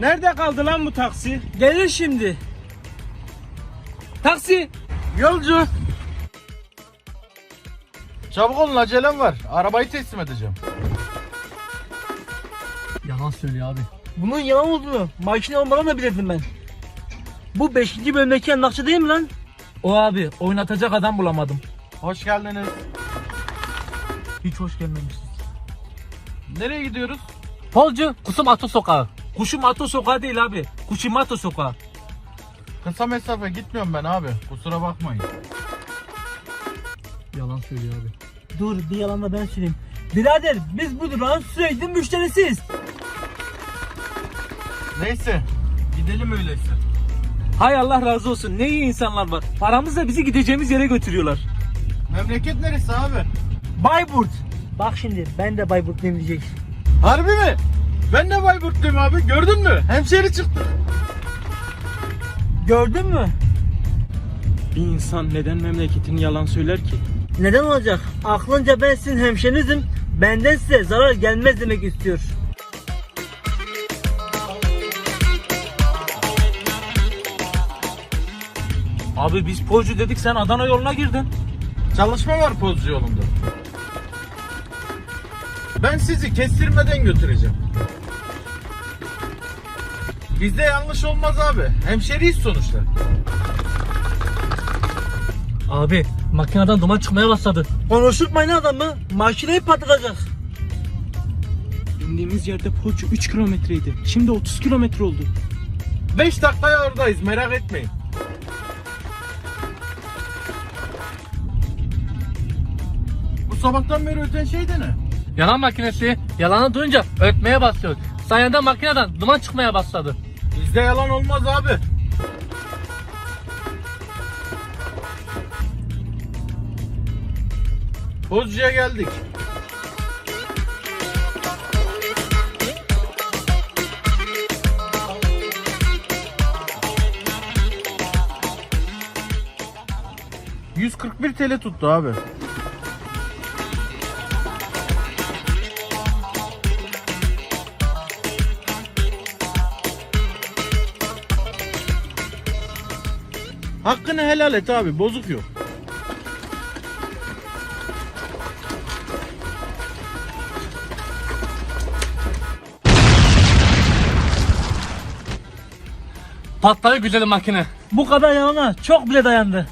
Nerede kaldı lan bu taksi? Gelir şimdi. Taksi. Yolcu. Çabuk olun acelem var. Arabayı teslim edeceğim. Yalan söylüyor abi. Bunun yalan olduğunu makine olmadan da bilirdim ben. Bu 5. bölümdeki emlakçı değil mi lan? O abi oynatacak adam bulamadım. Hoş geldiniz. Hiç hoş gelmemişsiniz. Nereye gidiyoruz? Polcu Kusumato Sokağı. Kuşumato Sokağı değil abi. Kuşimato Sokağı. Kısa mesafe gitmiyorum ben abi. Kusura bakmayın. Yalan söylüyor abi. Dur bir yalan da ben söyleyeyim. Birader biz bu durağın sürekli müşterisiyiz. Neyse. Gidelim öyleyse. Hay Allah razı olsun. Ne iyi insanlar var. Paramızla bizi gideceğimiz yere götürüyorlar. Memleket neresi abi? Bayburt. Bak şimdi ben de Bayburtluyum diyecek. Harbi mi? Ben de Bayburtluyum abi. Gördün mü? Hemşeri çıktı. Gördün mü? Bir insan neden memleketini yalan söyler ki? Neden olacak? Aklınca ben sizin hemşerinizim. Benden size zarar gelmez demek istiyor. Abi biz Polcu dedik sen Adana yoluna girdin. Çalışma var pozcu yolunda. Ben sizi kestirmeden götüreceğim. Bizde yanlış olmaz abi. Hemşeriyiz sonuçta. Abi makineden duman çıkmaya başladı. Konuşturmayın adamı. Makineyi patlatacak. İndiğimiz yerde Poçu 3 kilometreydi. Şimdi 30 kilometre oldu. 5 dakikaya oradayız merak etmeyin. Bu sabahtan beri öten şey de ne? Yalan makinesi yalanı duyunca ötmeye başlıyor. Sayende makineden duman çıkmaya başladı. Bizde yalan olmaz abi. Pozcuya geldik. ...141 TL tuttu abi. Hakkını helal et abi bozuk yok. Patladı güzel makine. Bu kadar yağına çok bile dayandı.